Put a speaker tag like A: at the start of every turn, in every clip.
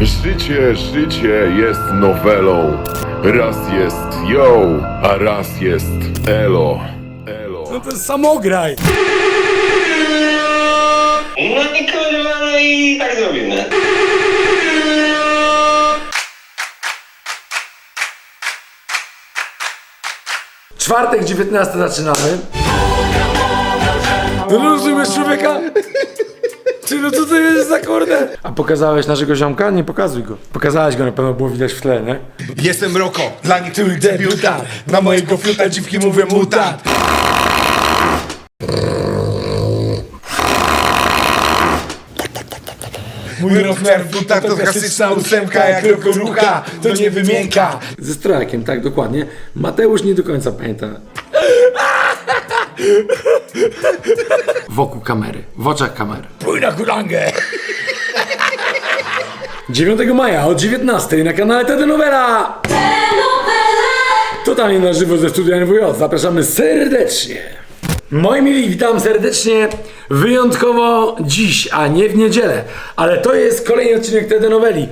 A: Życie, życie jest nowelą. Raz jest yo, a raz jest elo. Elo.
B: No to jest samograj.
C: No i kurwa, no i tak zrobimy.
B: Czwartek 19 zaczynamy. Rozumiesz człowieka? Ty no co to jest za kurde? A pokazałeś naszego ziomka? Nie pokazuj go. Pokazałeś go, na pewno było widać w tle, nie?
D: Jestem Roko, dla niektórych debiutant Na mojego fiuta dziwki mówię mutant Mój rozmiar buta to klasyczna ósemka Jak Roko rucha, to nie wymienka
B: Ze strojakiem, tak, dokładnie. Mateusz nie do końca pamięta. Wokół kamery, w oczach kamery.
D: Pój na kulangę
B: 9 maja o 19 na kanale Telenowela! Totalnie na żywo ze studia NWJ. Zapraszamy serdecznie. Moi mili, witam serdecznie. Wyjątkowo dziś, a nie w niedzielę. Ale to jest kolejny odcinek Telenoweli.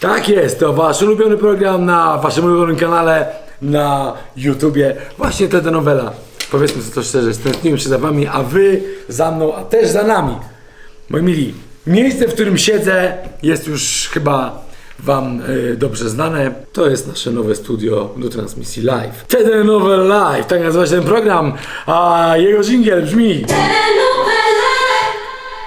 B: Tak jest, to wasz ulubiony program na waszym ulubionym kanale na YouTubie. Właśnie Telenowela. Powiedzmy sobie to szczerze, stęskniłem się za wami, a wy za mną, a też za nami. Moi mili, miejsce, w którym siedzę jest już chyba Wam y, dobrze znane. To jest nasze nowe studio do transmisji live. Wtedy nowe live, tak nazywa się ten program, a jego dżingiel brzmi...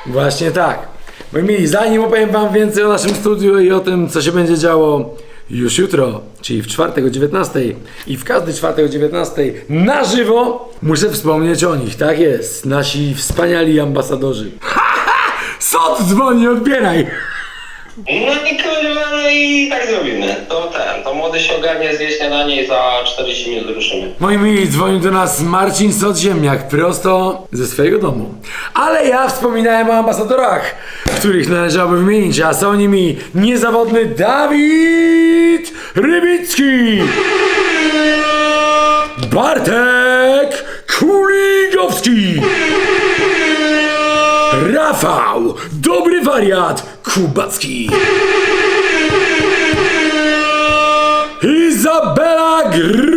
B: Właśnie tak. Moi mili, zanim opowiem Wam więcej o naszym studiu i o tym, co się będzie działo już jutro, czyli w czwartek o 19 i w każdy czwartek o 19 na żywo, muszę wspomnieć o nich. Tak jest, nasi wspaniali ambasadorzy. Sot dzwoni, odbieraj!
C: No i kurwa, no i tak zrobimy. To ten, to młody się ogarnie, zje śniadanie i za 40 minut ruszymy.
B: Moi mili, dzwonił do nas Marcin Sodziemniak prosto ze swojego domu. Ale ja wspominałem o ambasadorach, których należałoby wymienić, a są nimi niezawodny Dawid Rybicki, Bartek Kuligowski, Rafał Dobry Wariat Kubacki, Izabela Grudzień!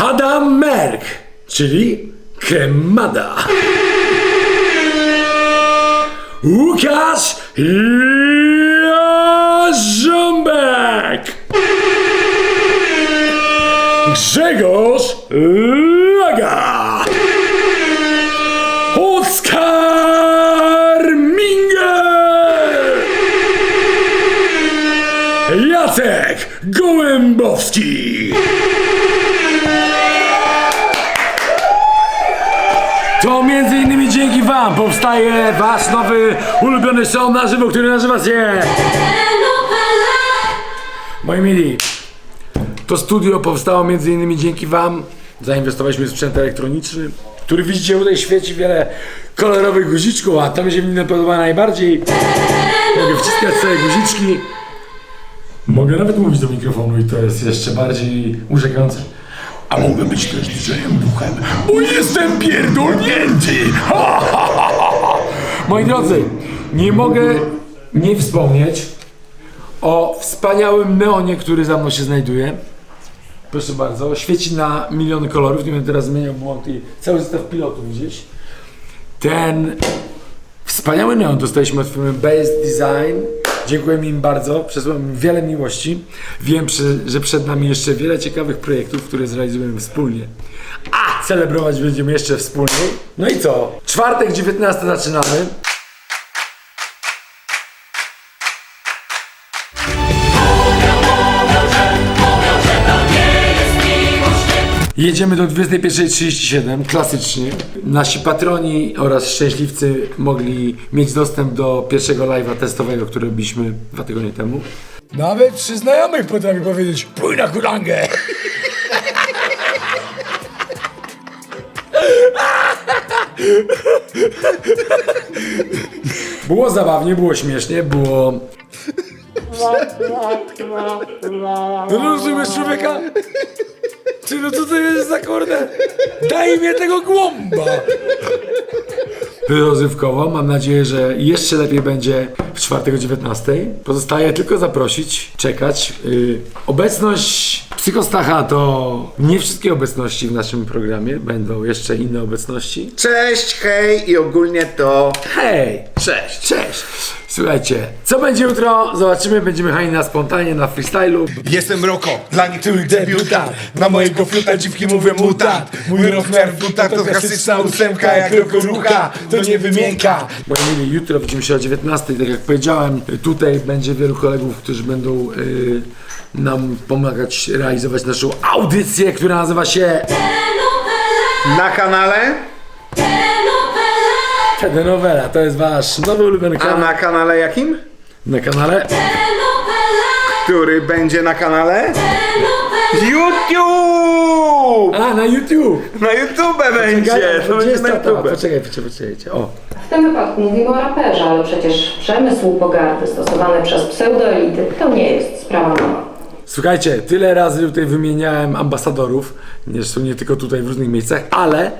B: Adam Merk, czyli Kemada. Łukasz Jarząbek! Grzegorz Gołębowski! To między innymi dzięki Wam powstaje Wasz nowy ulubiony show na żywo, który nazywa się Moi mili, to studio powstało między innymi dzięki Wam. Zainwestowaliśmy w sprzęt elektroniczny, który widzicie tutaj świeci wiele kolorowych guziczków, a to mi się nim podoba najbardziej. Mogę wciskać sobie guziczki. Mogę nawet mówić do mikrofonu i to jest jeszcze bardziej urzekające. A mogę być też DJ-em duchem, bo jestem pierdolnięty! Moi drodzy, nie mogę nie wspomnieć o wspaniałym neonie, który za mną się znajduje. Proszę bardzo, świeci na miliony kolorów, nie będę teraz zmieniał błąd i cały zestaw pilotów gdzieś. Ten wspaniały neon dostaliśmy od firmy Base Design. Dziękujemy im bardzo, przesyłam im wiele miłości. Wiem, że przed nami jeszcze wiele ciekawych projektów, które zrealizujemy wspólnie. A celebrować będziemy jeszcze wspólnie. No i co? Czwartek 19 zaczynamy. Jedziemy do 21.37, klasycznie. Nasi patroni oraz szczęśliwcy mogli mieć dostęp do pierwszego live'a testowego, który robiliśmy dwa tygodnie temu.
D: Nawet trzy znajomych potrafi powiedzieć Pój na kulangę
B: Było zabawnie, było śmiesznie, było... No rozumiesz człowieka? Ty no co to jest za kurde? Daj mnie tego głąba! rozrywkowo. Mam nadzieję, że jeszcze lepiej będzie w czwartek o 19. Pozostaje tylko zaprosić, czekać. Yy, obecność Psychostacha to nie wszystkie obecności w naszym programie, będą jeszcze inne obecności.
D: Cześć, hej i ogólnie to...
B: Hej! Cześć! Cześć! Słuchajcie, co będzie jutro? Zobaczymy, będziemy jechali na spontanie, na freestylu.
D: Jestem Roko, dla niektórych debiutant Na mojego fluta dziwki mówię mutant Mój rozmiar w butach to klasyczna ósemka Jak Roko rucha, to nie wymienka
B: Moi mili, jutro widzimy się o 19. Tak jak powiedziałem, tutaj będzie wielu kolegów, którzy będą y, nam pomagać realizować naszą audycję, która nazywa się
D: Na kanale,
B: Telenowela. To jest wasz nowy ulubiony
D: a
B: kanał
D: na kanale jakim?
B: na kanale.
D: Który będzie na kanale? YouTube!
B: A, na YouTube!
D: Na YouTube będzie, to
B: Gdzie
D: będzie
B: jest
D: na
B: ta, ta,
D: YouTube
B: poczekaj, poczekaj, poczekajcie. O,
E: W tym wypadku mówimy o raperze, ale przecież przemysł pogardy stosowany przez pseudoelity to nie jest sprawa nowa.
B: Słuchajcie, tyle razy tutaj wymieniałem ambasadorów, zresztą nie tylko tutaj w różnych miejscach, ale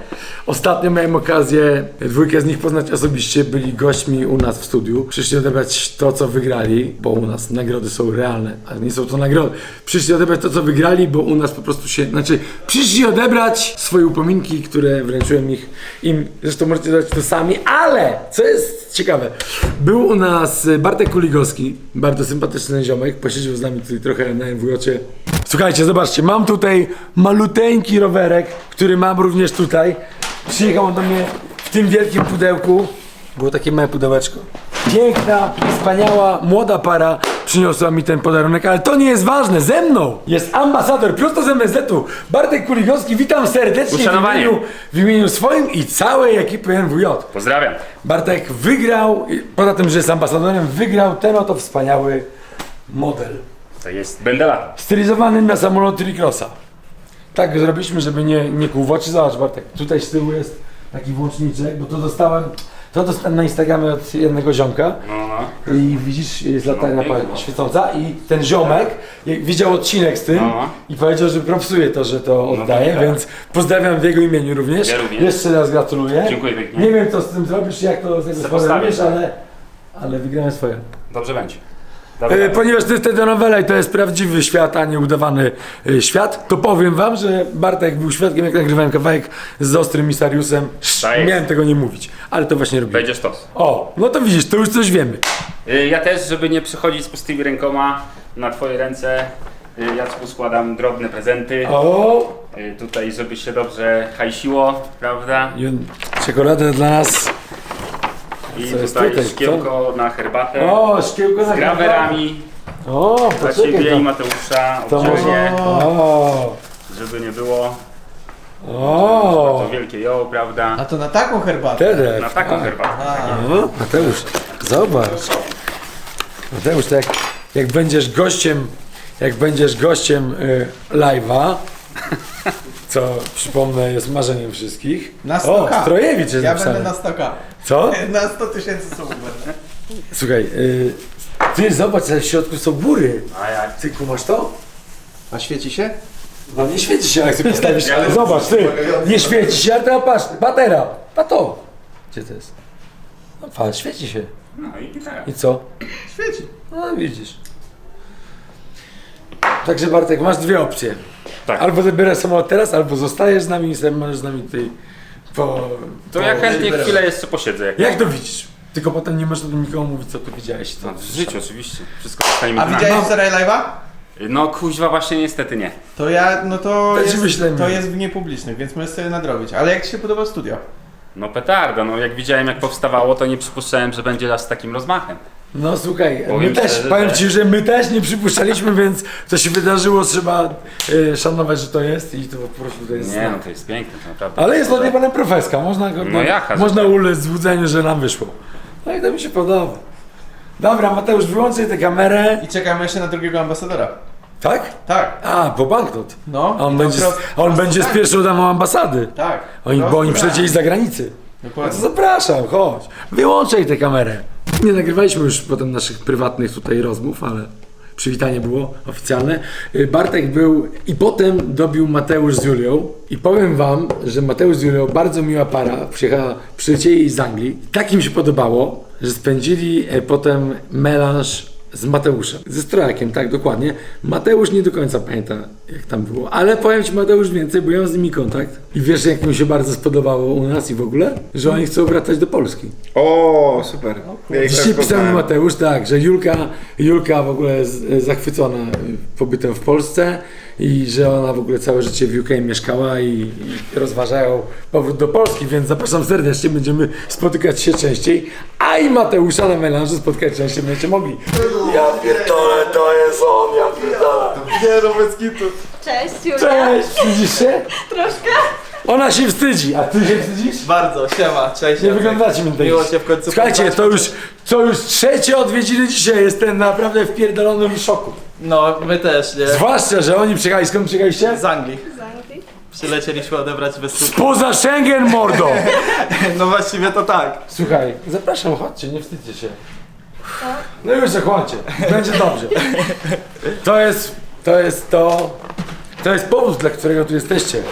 B: ostatnio miałem okazję dwójkę z nich poznać osobiście, byli gośćmi u nas w studiu. Przyszli odebrać to, co wygrali, bo u nas nagrody są realne, ale nie są to nagrody. Przyszli odebrać to, co wygrali, bo u nas po prostu się, znaczy przyszli odebrać swoje upominki, które wręczyłem ich im, zresztą możecie dać to sami, ale co jest ciekawe, był u nas Bartek Kuligowski, bardzo sympatyczny ziomek, posiedział z nami tutaj trochę na MWJ-cie. Słuchajcie, zobaczcie, mam tutaj maluteńki rowerek, który mam również tutaj. Przyjechał on do mnie w tym wielkim pudełku. Było takie małe pudełeczko. Piękna, wspaniała, młoda para przyniosła mi ten podarunek, ale to nie jest ważne. Ze mną jest ambasador prosto z MSZ-u, Bartek Kuligowski. Witam serdecznie w
F: Uszanowanie.
B: imieniu, w imieniu swoim i całej ekipy NWJ.
F: Pozdrawiam.
B: Bartek wygrał, i poza tym, że jest ambasadorem, wygrał ten oto wspaniały model.
F: To jest Bendela.
B: Stylizowany na samolot Ricrossa. Tak zrobiliśmy, żeby nie, nie kół w oczy. Zobacz Bartek, tutaj z tyłu jest taki włączniczek, bo to dostałem, to dostałem na Instagramie od jednego ziomka.
F: No, no.
B: I widzisz, jest latarnia
F: pięknie.
B: pa- świecąca i ten ziomek jak widział odcinek z tym
F: No.
B: i powiedział, że propsuje to, że to oddaje,
F: tak.
B: więc pozdrawiam w jego imieniu również.
F: Ja również.
B: Jeszcze raz gratuluję.
F: Dziękuję pięknie.
B: Nie wiem co z tym zrobisz, jak to z tego
F: Se
B: spoderujesz,
F: postawię.
B: ale, ale wygrałem swoje.
F: Dobrze będzie.
B: E,
F: Dobra.
B: Ponieważ to jest telenowela i to jest prawdziwy świat, a nie udawany e, świat, to powiem wam, że Bartek był świadkiem, jak nagrywałem kawałek z Ostrym Misariusem.
F: Tak jest.
B: Miałem tego nie mówić, ale to właśnie robię.
F: Będzie sztos.
B: O, no to widzisz, to już coś wiemy.
F: Y, Ja też, żeby nie przychodzić z pustymi rękoma na twoje ręce, y, Jacku składam drobne prezenty.
B: O,
F: Y, Tutaj, żeby się dobrze hajsiło, prawda?
B: Jun- czekoladę dla nas.
F: I
B: Co jest
F: tutaj
B: tutaj,
F: szkiełko na herbatę.
B: O, szkiełko na
F: z grawerami
B: O,
F: dla
B: poczekaj
F: ciebie i. Mateusza.
B: To może...
F: Oddzielnie,
B: O,
F: żeby nie było.
B: o,
F: To wielkie ją, prawda?
G: A to na taką herbatę?
B: Tedek.
F: Na taką herbatę.
B: O, Mateusz, zobacz. Mateusz, to jak, jak będziesz gościem, jak będziesz gościem y, live'a, co przypomnę jest marzeniem wszystkich.
G: Na
B: O,
G: 100k.
B: Strojewicz jest
G: Ja
B: napisane.
G: będę na 100k.
B: Co?
G: Na 100 tysięcy słów będę.
B: Słuchaj, y, ty zobacz, że w środku są góry.
F: A jak?
B: Ty kumasz to?
G: A świeci się?
B: No nie świeci się, jak sobie postawisz. Zobacz, ty, nie świeci się, ale teraz patrz, batera, a to. Gdzie to jest? No patrz, świeci się.
F: No i gitara.
B: I co?
G: Świeci.
B: No widzisz. Także Bartek, masz dwie opcje.
F: Tak.
B: Albo zabierasz samolot teraz, albo zostajesz z nami i sobie możesz z nami tutaj po...
F: To
B: po-
F: ja chętnie chwilę jeszcze posiedzę. Jak,
B: Jak to widzisz? Tylko potem nie możesz do nikomu mówić, co tu widziałeś. Co
F: No, w życiu oczywiście. Wszystko zostanie
G: A widziałeś wczoraj live'a?
F: No kuźwa właśnie niestety nie.
G: To ja, no to jest,
B: myślę,
G: to
B: nie.
G: jest w niepublicznych, więc możesz sobie nadrobić. Ale jak Ci się podoba studio?
F: No petarda, no jak widziałem jak powstawało, to nie przypuszczałem, że będzie aż z takim rozmachem.
B: No słuchaj, my
F: Powiem
B: też,
F: szczerze,
B: powiem Ci, że my też nie przypuszczaliśmy, więc to się wydarzyło, trzeba e, szanować, że to jest i to po prostu to jest
F: Nie no, to jest piękne, to naprawdę.
B: Ale jest odjebanem profeska, można go,
F: No jaka,
B: można ulec złudzeniu, że nam wyszło. No i to mi się podoba. Dobra, Mateusz, wyłączaj tę kamerę.
G: I czekamy jeszcze na drugiego ambasadora.
B: Tak?
G: Tak.
B: A, po banknot.
G: No.
B: A on
G: i to
B: będzie, a on
G: prosto
B: będzie z
G: tak.
B: pierwszą damą ambasady.
G: Tak.
B: Oni, bo
G: Prosto
B: oni
G: tak.
B: przylecieli z zagranicy. No to zapraszam, chodź. Wyłączaj tę kamerę. Nie nagrywaliśmy już potem naszych prywatnych tutaj rozmów, ale przywitanie było oficjalne. Y, Bartek był i potem dobił Mateusz z Julią. I powiem wam, że Mateusz z Julią, bardzo miła para, przyjechała, przylecieli z Anglii. Tak im się podobało, że spędzili e, potem melanż z Mateuszem. Ze strojakiem, tak, dokładnie. Mateusz nie do końca pamięta, jak tam było, ale powiem ci Mateusz więcej, bo ja mam z nimi kontakt. I wiesz, jak mi się bardzo spodobało u nas i w ogóle? Że oni chcą wracać do Polski.
H: O, super. Ja ich
B: Dzisiaj pisał mi. Mateusz, tak, że Julka, Julka w ogóle jest zachwycona pobytem w Polsce i że ona w ogóle całe życie w UK mieszkała i, i rozważają powrót do Polski, więc zapraszam serdecznie, będziemy spotykać się częściej, a i Mateusza na melanżu spotkać częściej będziecie mogli. Ja pierdolę, to jest on, ja pierdolę.
G: Nie, no bez kitu.
I: Cześć, Julia.
B: Cześć, wstydzisz się?
I: Troszkę.
B: Ona się wstydzi, a ty się wstydzisz?
G: Bardzo, siema, cześć.
B: Nie
G: Jacek.
B: wyglądacie mi
G: Miło cię w końcu
B: Słuchajcie,
G: poznać.
B: to już, to już trzecie odwiedziny dzisiaj, jestem naprawdę w pierdolonym szoku.
G: No, my też, nie?
B: Zwłaszcza, że oni przyjechali, skąd przyjechaliście?
G: Z Anglii.
I: Z Anglii.
G: Przylecieliśmy odebrać występ.
B: Spoza Schengen, mordo!
G: No właściwie to tak.
B: Słuchaj, zapraszam, chodźcie, nie wstydźcie się. No już zachłoncie, będzie dobrze. To jest, to jest to, to jest powód, dla którego tu jesteście.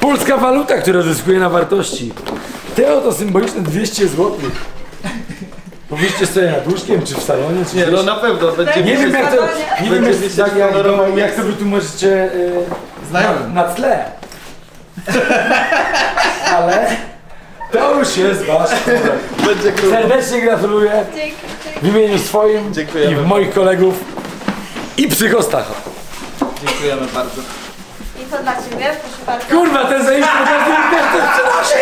B: Polska waluta, która zyskuje na wartości. Te oto symboliczne 200 zł. Powiedzcie sobie nad łóżkiem, czy w salonie, czy
G: Nie,
B: gdzieś.
G: no na pewno. Będzie
B: Nie wiem jak to, nie wiem
G: Będzie
B: jak, jak, to, jak to wytłumaczycie yy,
G: Znajomym.
B: na, na tle. Ale to już jest wasz problem.
G: Będzie grubo.
B: Serdecznie gratuluję
I: Dzięki,
B: w imieniu swoim
G: Dziękujemy.
B: i w moich kolegów i psychostacha.
G: Dziękujemy bardzo.
I: I to dla Ciebie, proszę bardzo.
B: Kurwa, ten zajęcie pokazuje też przynosi.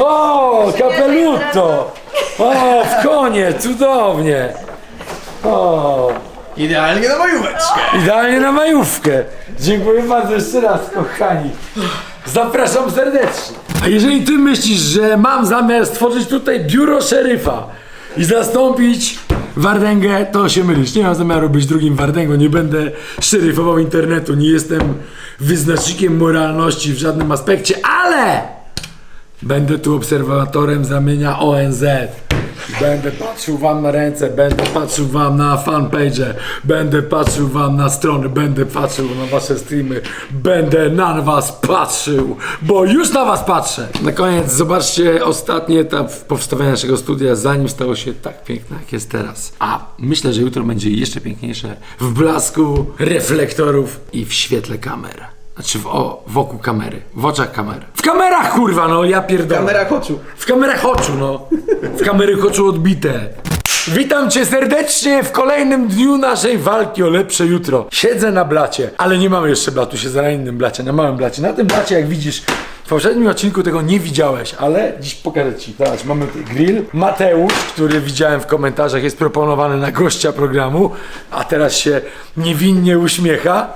B: O, kapelutto! O, w konie, cudownie! O,
G: Idealnie na majóweczkę.
B: idealnie na majówkę. Dziękuję bardzo jeszcze raz, kochani. Zapraszam serdecznie. A jeżeli ty myślisz, że mam zamiar stworzyć tutaj biuro szeryfa i zastąpić Wardęgę, to się mylisz. Nie mam zamiaru być drugim Wardęgą, nie będę szeryfował internetu, nie jestem wyznacznikiem moralności w żadnym aspekcie, ale będę tu obserwatorem z ramienia ONZ. Będę patrzył wam na ręce, będę patrzył wam na fanpage, będę patrzył wam na strony, będę patrzył na wasze streamy, będę na was patrzył, bo już na was patrzę. Na koniec zobaczcie ostatni etap powstawania naszego studia, zanim stało się tak piękne, jak jest teraz. A myślę, że jutro będzie jeszcze piękniejsze w blasku reflektorów i w świetle kamer. Znaczy w, o, wokół kamery, w oczach kamery. W kamerach kurwa no, ja pierdolę.
G: Kamera koczu.
B: W kamerach oczu, no. W kamery oczu odbite. Witam cię serdecznie w kolejnym dniu naszej walki o lepsze jutro. Siedzę na blacie, ale nie mamy jeszcze blatu, siedzę na innym blacie, na małym blacie. Na tym blacie, jak widzisz, w poprzednim odcinku tego nie widziałeś, ale dziś pokażę ci. Zobacz, mamy tutaj grill. Mateusz, który widziałem w komentarzach, jest proponowany na gościa programu, a teraz się niewinnie uśmiecha.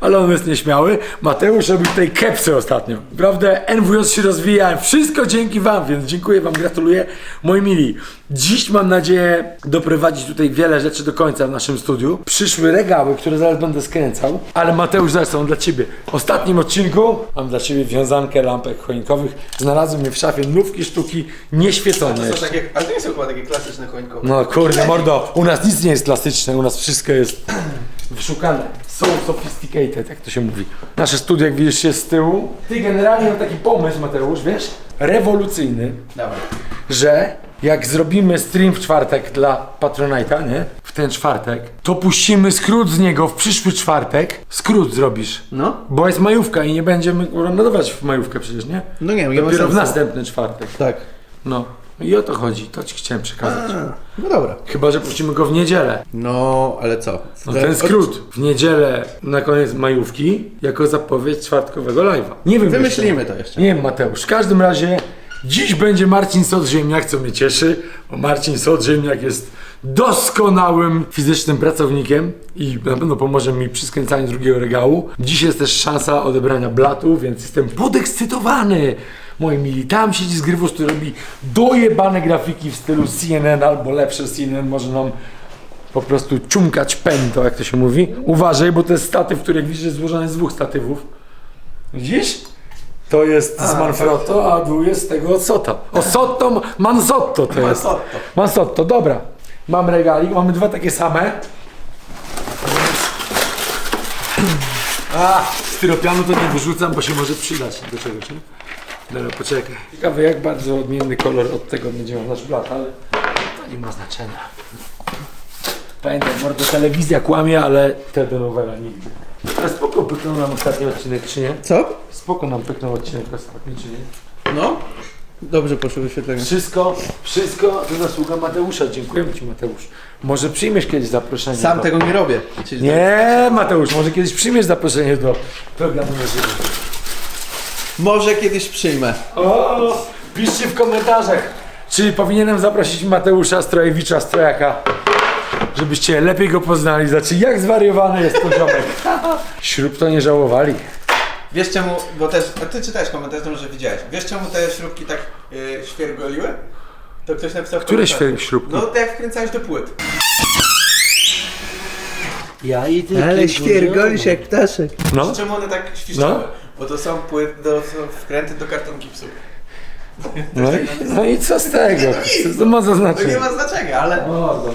B: Ale on jest nieśmiały. Mateusz robił tutaj kepsy ostatnio. Naprawdę NWJ się rozwija. Wszystko dzięki wam, więc dziękuję wam, gratuluję. Moi mili, dziś mam nadzieję doprowadzić tutaj wiele rzeczy do końca w naszym studiu. Przyszły regały, które zaraz będę skręcał, ale Mateusz zaraz są dla ciebie. W ostatnim odcinku mam dla ciebie wiązankę lampek choinkowych. Znalazłem je w szafie nówki sztuki nieświecone
G: To są
B: jeszcze.
G: takie, ale to nie są chyba takie klasyczne choinkowe.
B: No kurde mordo, u nas nic nie jest klasyczne, u nas wszystko jest wyszukane. So sophisticated, jak to się mówi. Nasze studio, jak widzisz, jest z tyłu. Ty generalnie mam taki pomysł, Mateusz, wiesz, rewolucyjny,
G: Dawaj.
B: że jak zrobimy stream w czwartek dla Patronite'a, nie? W ten czwartek, to puścimy skrót z niego w przyszły czwartek. Skrót zrobisz.
G: No.
B: Bo jest majówka i nie będziemy kurwa, nadawać w majówkę przecież, nie?
G: No nie wiem, nie ma
B: Dopiero w
G: sensu.
B: następny czwartek.
G: Tak.
B: No. I o to chodzi, to ci chciałem przekazać.
G: No dobra.
B: Chyba, że puścimy go w niedzielę.
G: No, ale co?
B: No ten skrót. W niedzielę na koniec majówki jako zapowiedź czwartkowego live'a. Nie wiem
G: Wymyślimy
B: jeszcze.
G: to jeszcze.
B: Nie wiem Mateusz. W każdym razie dziś będzie Marcin Sodziemniak, co mnie cieszy, bo Marcin Sodziemniak jest doskonałym fizycznym pracownikiem i na pewno pomoże mi przy skręcaniu drugiego regału. Dziś jest też szansa odebrania blatu, więc jestem podekscytowany. Moi mili, tam siedzi zgrywusz, który robi dojebane grafiki w stylu CNN albo lepsze CNN może nam po prostu ciumkać pęto, jak to się mówi. Uważaj, bo to jest statyw, który jak widzisz jest złożony z dwóch statywów. Widzisz? To jest z Manfrotto, a dół jest z tego od Sota. O Sotto, Mansotto to jest.
G: Mansotto.
B: Mansotto, dobra. Mam regalik, mamy dwa takie same. A, styropianu to nie wyrzucam, bo się może przydać do czegoś, nie? Dobra, poczekaj. Ciekawe jak bardzo odmienny kolor od tego będzie miał nasz blat, ale to nie ma znaczenia. Pamiętaj, mordo, telewizja kłamie, ale telenowela nigdy. Ale spoko pyknął nam ostatni odcinek, czy nie?
G: Co?
B: Spoko nam pyknął odcinek ostatni, czy nie?
G: No. Dobrze poszło wyświetlenie.
B: Wszystko, wszystko to zasługa Mateusza. Dziękujemy Ci Mateusz. Może przyjmiesz kiedyś zaproszenie
G: Sam
B: do...
G: tego nie robię. Czyli
B: Nie, Mateusz, może kiedyś przyjmiesz zaproszenie do programu na żywo.
G: Może kiedyś przyjmę.
B: O, piszcie w komentarzach, czy powinienem zaprosić Mateusza Strojewicza Strojaka, żebyście lepiej go poznali, znaczy jak zwariowany jest poziomek. Śrub to nie żałowali.
G: Wiesz czemu, bo też, a ty czytałeś komentarz, to może widziałeś. Wiesz czemu te śrubki tak yy, świergoliły? To ktoś napisał w
B: Które
G: komentarzu.
B: świe- śrubki?
G: No jak wkręcałeś do płyt.
B: Ja i ty.
G: Ale świergolisz jak ptaszek.
B: No,
G: Czemu one tak świszczały?
B: No.
G: Bo to są płyt, do, są wkręty do karton gipsu.
B: no, i, no i co z tego? Co to ma za
G: To nie ma znaczenia, ale
B: Mordo.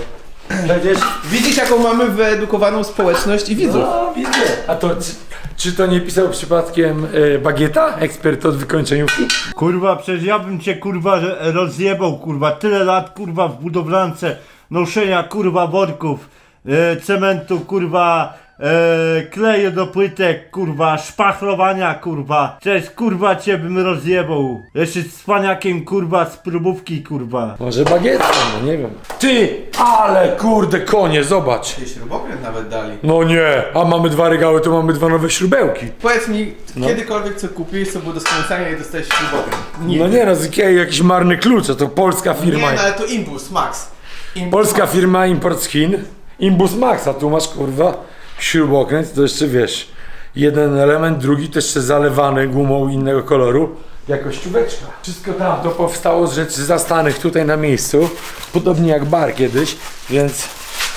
B: Przecież
G: widzisz jaką mamy wyedukowaną społeczność i widzów.
B: No, widzę. A to, czy, czy to nie pisał przypadkiem y, Bagieta, ekspert od wykończeniówki?
J: Kurwa, przecież ja bym cię kurwa rozjebał, kurwa, tyle lat kurwa w budowlance, noszenia kurwa worków, e, cementu, kurwa, e, kleju do płytek, kurwa, szpachlowania, kurwa. Przecież kurwa cię bym rozjebał. Jeszcze z paniakiem, kurwa, z próbówki, kurwa.
B: Może Bagieta, no nie wiem. Ty, ale kurde konie, zobacz.
G: Ty śrubokręt nawet dali.
B: No nie, a mamy dwa regały, to mamy dwa nowe śrubełki.
G: Powiedz mi,
B: No.
G: kiedykolwiek co kupiłeś, co było do skręcania i dostałeś śrubokręt?
B: No nie no, z Ikei jakiś marny klucz, a to polska
G: Nie,
B: firma.
G: no ale to Imbus, Max. Imbus
B: Polska
G: Max.
B: firma import z Chin. Imbus Max, a tu masz kurwa śrubokręt, to jeszcze wiesz, jeden element, drugi to jeszcze zalewany gumą innego koloru. Jako ściubeczka. Wszystko tam to powstało z rzeczy zastanych tutaj na miejscu, podobnie jak bar kiedyś, więc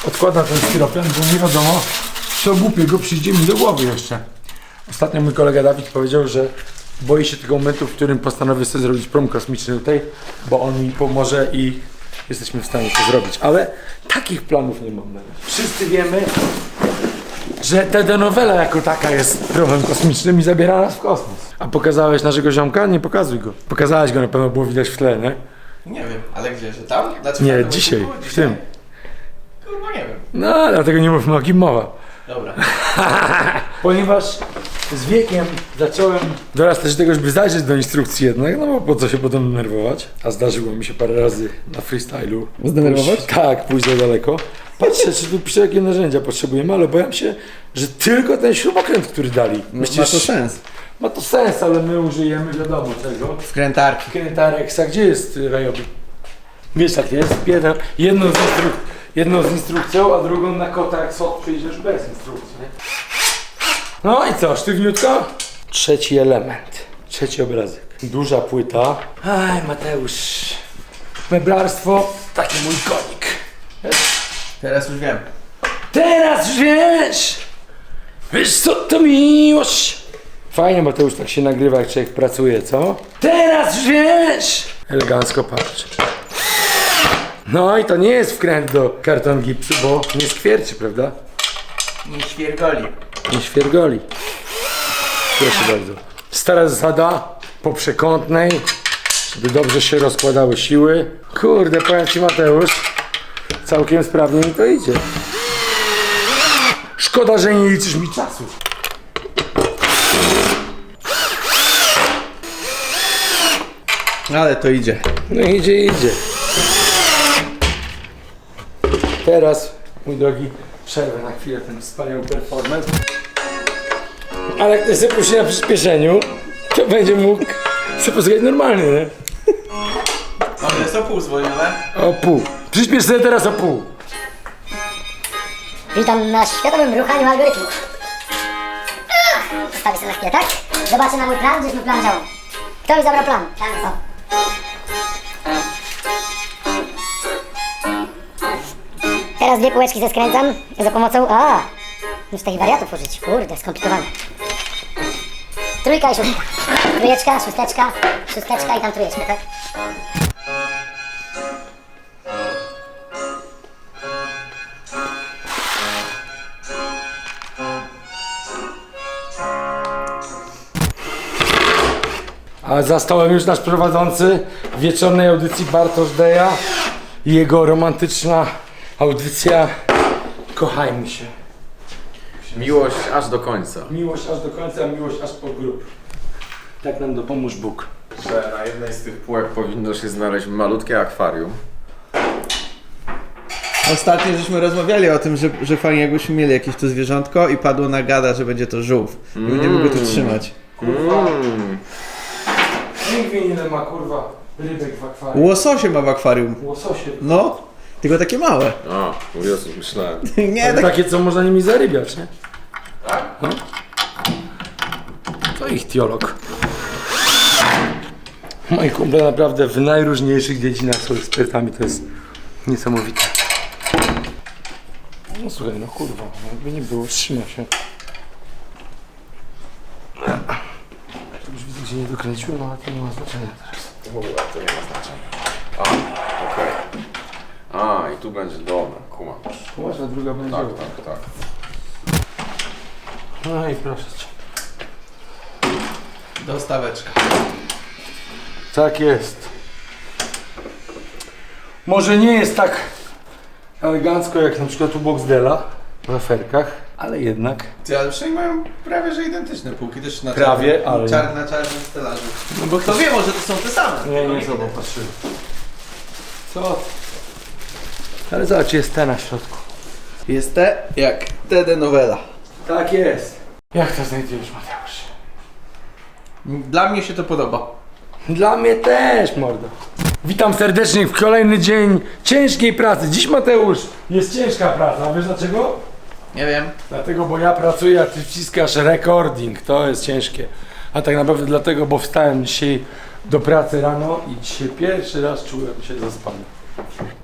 B: odkładam ten styropian, bo nie wiadomo co głupiego przyjdzie mi do głowy jeszcze. Ostatnio mój kolega Dawid powiedział, że boi się tego momentu, w którym postanowię sobie zrobić prom kosmiczny tutaj, bo on mi pomoże i jesteśmy w stanie to zrobić. Ale takich planów nie mam na razie. Wszyscy wiemy, że telenowela jako taka jest promem kosmicznym i zabiera nas w kosmos. A pokazałeś naszego ziomka? Nie pokazuj go. Pokazałeś go, na pewno było widać w tle, nie?
G: Nie wiem, ale gdzie, że tam? Znaczy,
B: Nie,
G: tam
B: dzisiaj,
G: było?
B: w tym.
G: Kurwa nie wiem.
B: No, dlatego nie mówmy o kim mowa.
G: Dobra.
B: Ponieważ z wiekiem zacząłem dorastać do tego, żeby zajrzeć do instrukcji jednak, no bo po co się potem denerwować. A zdarzyło mi się parę razy na freestylu.
G: Zdenerwować?
B: Pójść- Tak, pójść za daleko. Patrzę, czy tu pisze, jakie narzędzia potrzebujemy, ale obawiam się, że tylko ten śrubokręt, który dali.
G: Ma to sens.
B: Ma to sens, ale my użyjemy wiadomo czego.
G: Wkrętarki.
B: Krętareksa, gdzie jest y, Rajobi? Wiesz jak jest? Jedno, jedną, z instruk- jedną z instrukcją, a drugą na kota jak sok przyjdziesz bez instrukcji. Nie? No i co, sztywniutko? Trzeci element, trzeci obrazek. Duża płyta. Aj Mateusz, meblarstwo, taki mój konik.
G: Teraz już wiem.
B: Teraz już wiesz! Wiesz co to miłość? Fajnie Mateusz tak się nagrywa jak człowiek pracuje, co? Teraz już wiesz! Elegancko patrz. No i to nie jest wkręt do karton gipsu, bo nie skwierczy, prawda?
G: Nie świergoli.
B: Nie świergoli. Proszę bardzo. Stara zasada po przekątnej, żeby dobrze się rozkładały siły. Kurde, powiem Ci Mateusz, całkiem sprawnie mi to idzie. Szkoda, że nie liczysz mi czasu.
G: Ale to idzie.
B: No idzie, idzie. Teraz, mój drogi, przerwę na chwilę ten wspaniały performance. Ale jak ktoś sobie puści na przyspieszeniu, to będzie mógł sobie posłuchać normalnie, nie?
G: Mamy jest o pół zwolnione.
B: O pół. Przyspiesz sobie teraz o pół.
K: Witam na świadomym ruchaniu algorytmów. Postawię sobie na chwilę, tak? Zobaczę na mój plan, gdzieś mój plan działa. Kto mi zabrał plan? Tam są. Teraz dwie półeczki zeskręcam za pomocą... A! Nic tych wariatów użyć. Kurde, skomplikowane. Trójka i szóstka. Trójeczka, szósteczka, szósteczka i tam trójeczka, tak?
B: A za stołem już nasz prowadzący wieczornej audycji Bartosz Deja i jego romantyczna audycja Kochajmy się.
L: Miłość aż do końca.
B: Miłość aż do końca, miłość aż po grób. Tak nam dopomóż Bóg.
L: Że na jednej z tych półek powinno się znaleźć malutkie akwarium.
G: Ostatnio żeśmy rozmawiali o tym, że, że fajnie jakbyśmy mieli jakieś to zwierzątko i padło na gada, że będzie to żółw. I będziemy go tu trzymać.
L: Mm.
B: Nikt wie ile ma kurwa rybek w akwarium.
G: Łososie ma w akwarium.
B: Łososie.
G: No, tylko takie małe.
L: A, o Jezus, myślałem.
G: Nie, tak...
B: takie co można nimi zarybiać, nie? Tak? No. To ich teolog. Moi kumple naprawdę w najróżniejszych dziedzinach są ekspertami, to jest niesamowite. No słuchaj, no kurwa, no jakby nie było, trzyma się. Już widzę, gdzie nie dokręciłem, ale to nie ma znaczenia teraz.
L: W ogóle to nie ma znaczenia. A, okej. A, i tu będzie dolne, kumam.
B: Poważna druga będzie.
L: Tak, tak, tak.
B: No i proszę cię.
G: Dostaweczka.
B: Tak jest. Może nie jest tak elegancko jak na przykład u Boxdela w aferkach, ale jednak.
G: Ty, ale przynajmniej mają prawie że identyczne półki, też na
B: Prawie,
G: czarnym,
B: ale-
G: czar, na czarnym stelażu.
B: No bo
G: Kto wie, może to są te same.
B: Nie, nie sobą patrzyły. Co? ty? Ale zobacz, jest te na środku.
G: Jest te jak TD Nowela.
B: Tak jest. Jak to znajdujesz, Mateusz?
G: Dla mnie się to podoba.
B: Dla mnie też, mordo. Witam serdecznie w kolejny dzień ciężkiej pracy. Dziś, Mateusz, jest ciężka praca. Wiesz dlaczego?
G: Nie wiem.
B: Dlatego, bo ja pracuję, a ty wciskasz recording. To jest ciężkie. A tak naprawdę dlatego, bo wstałem dzisiaj do pracy rano i dzisiaj pierwszy raz czułem się zaspany.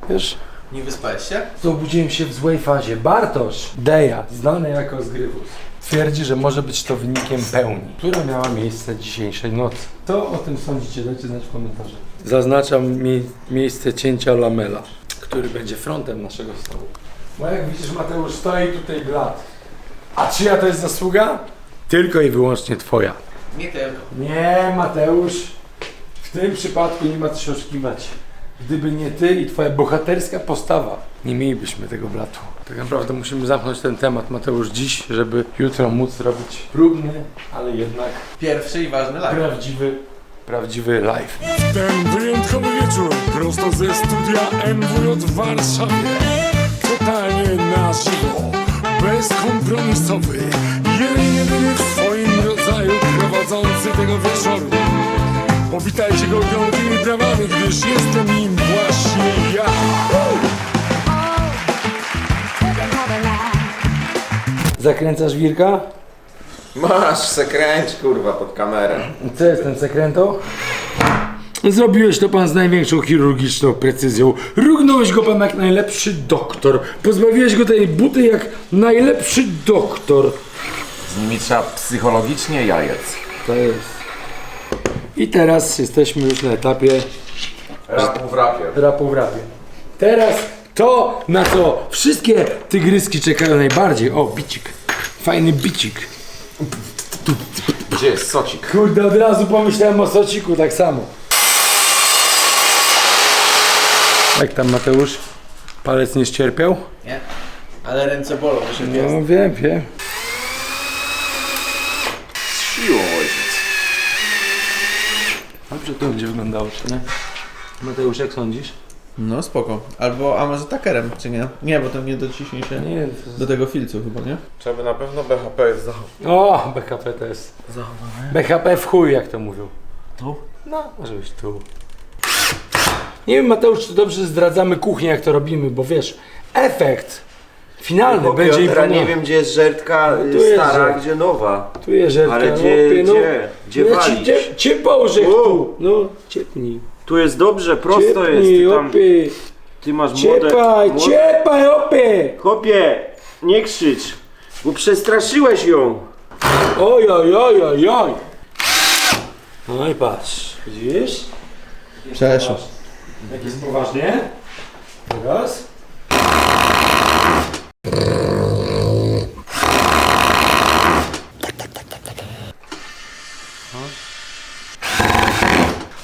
B: Wiesz?
G: Nie wyspałeś się?
B: To obudziłem się w złej fazie. Bartosz Deja, znany jako Zgrywus, twierdzi, że może być to wynikiem pełni, która miała miejsce dzisiejszej nocy. Co o tym sądzicie? Dajcie znać w komentarzach. Zaznaczam mi miejsce cięcia lamela, który będzie frontem naszego stołu. Bo jak widzisz, Mateusz stoi tutaj blat. A czyja to jest zasługa? Tylko i wyłącznie twoja.
G: Nie tylko.
B: Nie, Mateusz. W tym przypadku nie ma co się oszukiwać. Gdyby nie ty i twoja bohaterska postawa, nie mielibyśmy tego blatu. Tak naprawdę musimy zamknąć ten temat, Mateusz, dziś, żeby jutro móc robić próbny, ale jednak
G: Pierwszy i ważny live.
B: prawdziwy, prawdziwy live.
M: Ten wyjątkowy wieczór prosto ze studia MWJ w Warszawie. Totalnie na żywo, bezkompromisowy, jeden jedyny w swoim rodzaju prowadzący tego wieczoru. Powitajcie go wielkimi brawami, gdyż jestem nim właśnie ja.
B: Zakręcasz wirka?
L: Masz se kręć, kurwa, pod kamerę.
B: Co jest ten sekrętą? Zrobiłeś to pan z największą chirurgiczną precyzją. Rugnąłeś go pan jak najlepszy doktor. Pozbawiłeś go tej buty jak najlepszy doktor.
L: Z nimi trzeba psychologicznie jajec.
B: To jest. I teraz jesteśmy już na etapie
L: Rapu w rapie.
B: rapu w rapie. Teraz to, na co wszystkie tygryski czekają najbardziej. O, bicik. Fajny bicik.
L: Gdzie jest socik?
B: Kurde, od razu pomyślałem o sociku tak samo. Jak tam Mateusz? Palec nie ścierpiał?
G: Nie. Ale ręce bolą, jest.
B: No wiem, wiem. Dobrze to będzie wyglądało, czy nie? Mateusz, jak sądzisz?
G: No spoko. Albo, a może takerem, czy nie? Nie, bo to nie dociśnie się
B: Nie, to
G: do tego filcu chyba, nie?
L: Trzeba by na pewno BHP jest zachowane.
B: O, BHP to jest. Zachowane. BHP w chuj, jak to mówią. Tu? No, może być tu. Nie wiem, Mateusz, czy dobrze zdradzamy kuchnię, jak to robimy, bo wiesz, efekt finalny będzie
H: Piotra, nie wiem gdzie jest żertka
B: No tu jest
H: stara,
B: żertka.
H: gdzie nowa.
B: Tu jest żerka,
H: Ale
B: no,
H: gdzie,
B: no.
H: gdzie, gdzie
B: No
H: walić?
B: cię
H: Wow.
B: tu. No, ciepnij.
H: Tu jest dobrze, prosto
B: ciepnij,
H: jest. Ty, tam,
B: opie.
H: ty masz młode...
B: Ciepaj,
H: młode-
B: ciepaj, opie.
H: Chłopie, nie krzycz, bo przestraszyłeś ją.
B: Oj, oj, oj, oj, oj. No i patrz, widzisz?
G: Przeszło.
B: Jak jest poważnie? Teraz?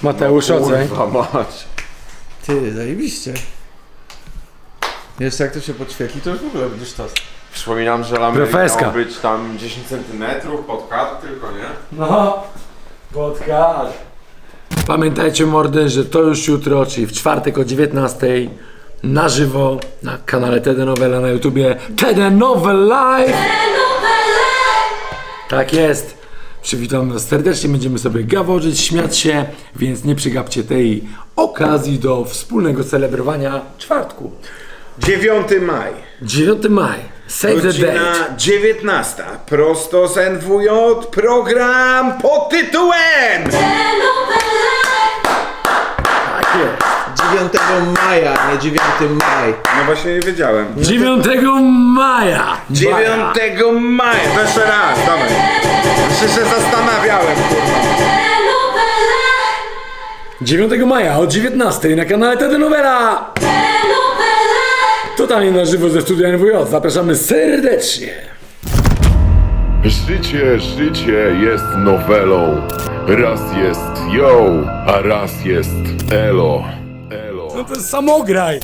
B: Mateusz, oceń.
L: Kurwa mać.
G: Ty, zajebiście. Jeszcze jak to się podświetli, to już w ogóle będziesz to.
L: Przypominam, że lamy
B: Profeska.
L: miało być tam 10 cm pod kadr tylko, nie?
B: No, podcast. Pamiętajcie mordy, że to już jutro, czyli w czwartek o 19 na żywo na kanale TD Novela na YouTubie TD Novel Live. Tak jest. Przywitam Was serdecznie, będziemy sobie gaworzyć, śmiać się, więc nie przegapcie tej okazji do wspólnego celebrowania czwartku.
D: 9 maj.
B: 9 maj. Save the
D: Godzina
B: date.
D: 19. Prosto z NWJ program pod tytułem
B: Tak jest.
G: 9 maja, nie 9 maj.
D: No właśnie nie wiedziałem.
B: 9 maja.
D: 9 maja. Jeszcze raz, dawaj. Jeszcze się zastanawiałem, kurwa.
B: 9 maja o 19 na kanale TD Novela. Totalnie na żywo ze studia NWJ. Zapraszamy serdecznie.
A: Życie, życie jest nowelą. Raz jest yo, a raz jest. Elo.
B: No to samograj.